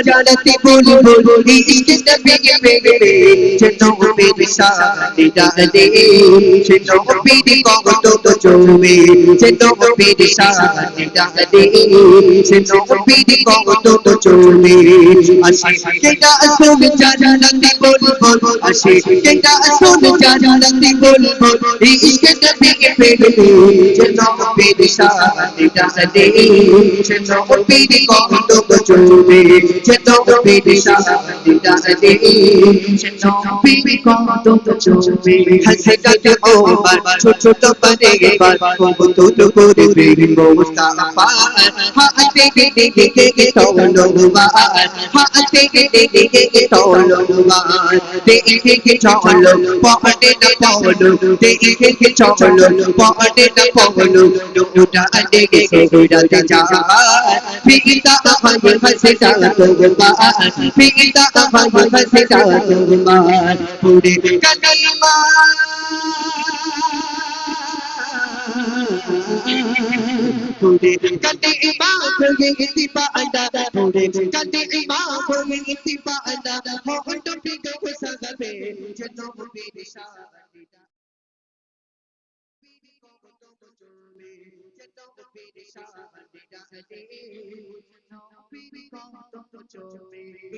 जानती बोली बोली इस मेरे मेरे चटों मेरी साथ डाले चटों मेरी को तो बचो में चटों मेरी साथ डाले चटों मेरी को तो बचो में असे केटा सुन जानती बोली बोली असे केटा सुन जानती बोली बोली इस मेरे मेरे चटों मेरी साथ डाले चटों मेरी को kondo to chome Cenno beni sahne dade Cenno beni kondo to chome হাসে কাটে ওবার ছোট ছোট পারে এবার কত তো করে প্রেম মোস্তাফা হাতে গে গে গে গে গে তলবার হাতে গে গে গে গে গে তলবার দেখে গে চলো পড়ে না পড়ো দেখে গে চলো পড়ে না পড়ো দুটা দেখে গে গোড়াতে যাবা ফিকিতা আমায় হাসে যাওয়া তোমার ফিকিতা আমায় হাসে যাওয়া তোমার পুরে কালিমা Pure kati imam pure intipa anda Pure kati imam pure intipa anda Ho undo pigo kusagabe Jeno mubiri shahadida Ishishiti pavanda, ho ye pavanda, ishishiti pavanda, ho ye pavanda, he chito gudate ka ashigita, ha asade bidi sa bidi sa baba, ha asade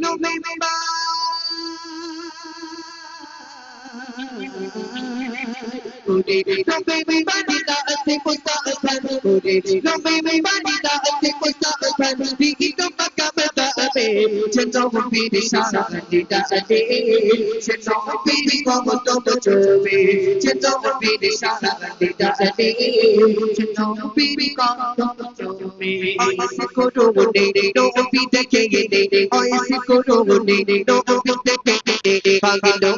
November. Baby, but it's not a simple baby, chento kumpiri sa bandita ate, chento kumpiri ko mundo to chobe, chento kumpiri sa bandita ate, chento kumpiri ko mundo to chobe. Oy siko do ne do bi de ke ne, oy siko do ne do bi de ke ne, pagi do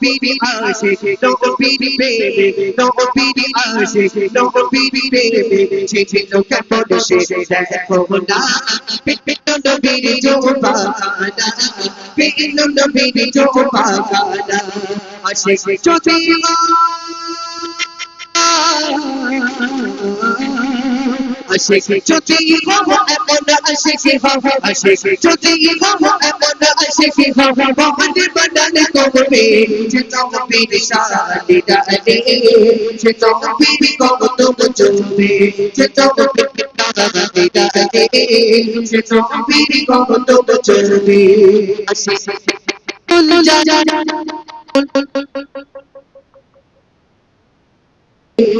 ne je do do ka ana, shuni o ho di di ko do da, shuni ni o ho di di ko do da, do bi di ashe, do bi di baby, do bi di ashe, do bi di baby, chi chi do ka po de she, da ko da, pit pit do do bi di jo ba da, pit আশেকে যদি হব এমন আশেকে হব আশেকে যদি হব এমন আশেকে হব মহানে বানানে করবে যে তবে নিশানি ডালে যে তবে কত চলবে যে তবে ডালে যে তবে কত চলবে আশেকে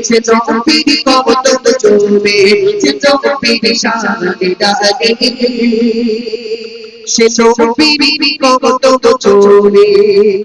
Se trompini como todo chove, se trompini shani dade. Se trompini como todo chove.